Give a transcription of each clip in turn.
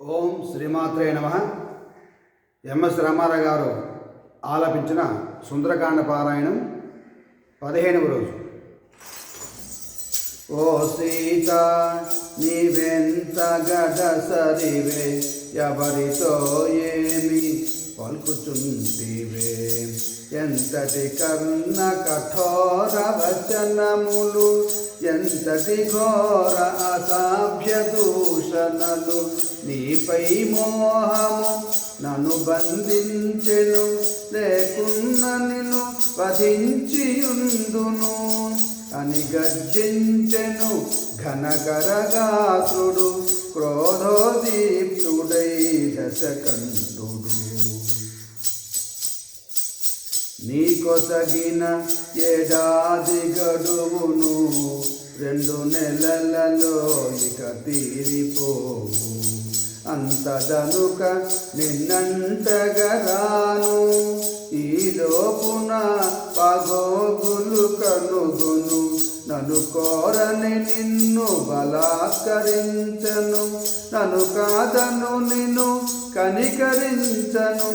ఓం శ్రీమాత్రే నమ. ఎంఎస్ రామారావు గారు ఆలపించిన సుందరకాండ పారాయణం పదిహేనవ రోజు. ఓ సీత నీవెంత గడసరివే ఎవరితో ఏమి పలుకుచుంటివే ఎంతటి కర్ణ కఠోర వచనములు ఇంతటి ఘోర అసాభ్య దూషణలు నీపై మోహము నన్ను బంధించెను లేకున్న నిన్ను వధించియుందును అని గర్జించెను ఘనకరగాసుడు క్రోధోదీప్తుడై దశకంఠుడు. నీకొసగిన ఏడాది గడువును రెండు నెలలలో ఇక తీరిపోవు. అంతదనుక నిన్నంటగరాను ఈ ఈలోపున పగోగులు కనుగును. నన్ను కోరని నిన్ను బలాత్కరించను. నన్ను కాదను నిన్ను కనికరించను.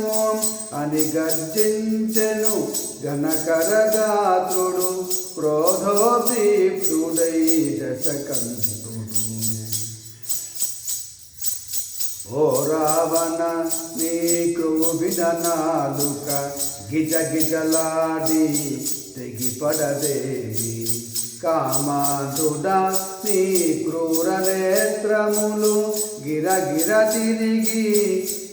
అని గర్జించెను ఘనకరగాత్రుడు క్రోధోదీప్తుడై దశకంఠుడు ఓ రావణ నీకు క్రూబిన గిజ గిజలాడి తెగిపడదేవి. కామాంధుడా నీ క్రూర నేత్రములు గిరగిర తిరిగి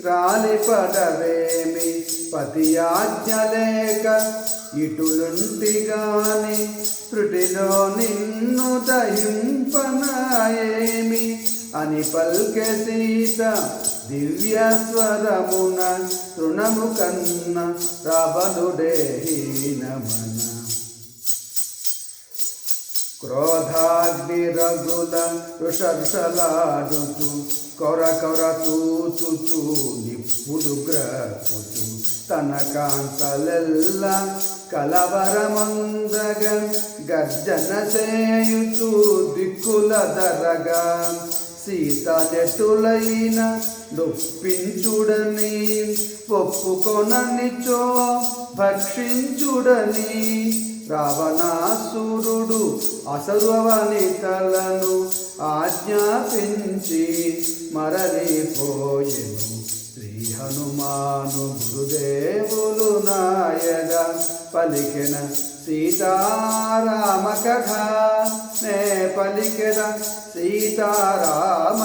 రాలిపడవేమి. పతి ఆజ్ఞ లేక ఇటులుంటి గాని త్రుటిలో నిన్న దహింపనాయేమి అని పల్కె సీత దివ్య స్వరమున తృణము కన్న రావణుడే హీనమన క్రోధాగ్ని రగుల ఋషర్షలాడుచు కొర కొర తూచుతూ నిప్పుడు గ్రపుచు తన కాంతలెల్ల కలవరమందగ గర్జన చేయుచు దిక్కుల దరగా సీత నొప్పించుడని ఒప్పుకొననిచో భక్షించుడని రావణాసురుడు అసర్వనితలను ఆజ్ఞాపించి మర హనుమాను గురుదేవులు నాయగ పలికిన సీతారామ కథ నే పలికిన సీతారామ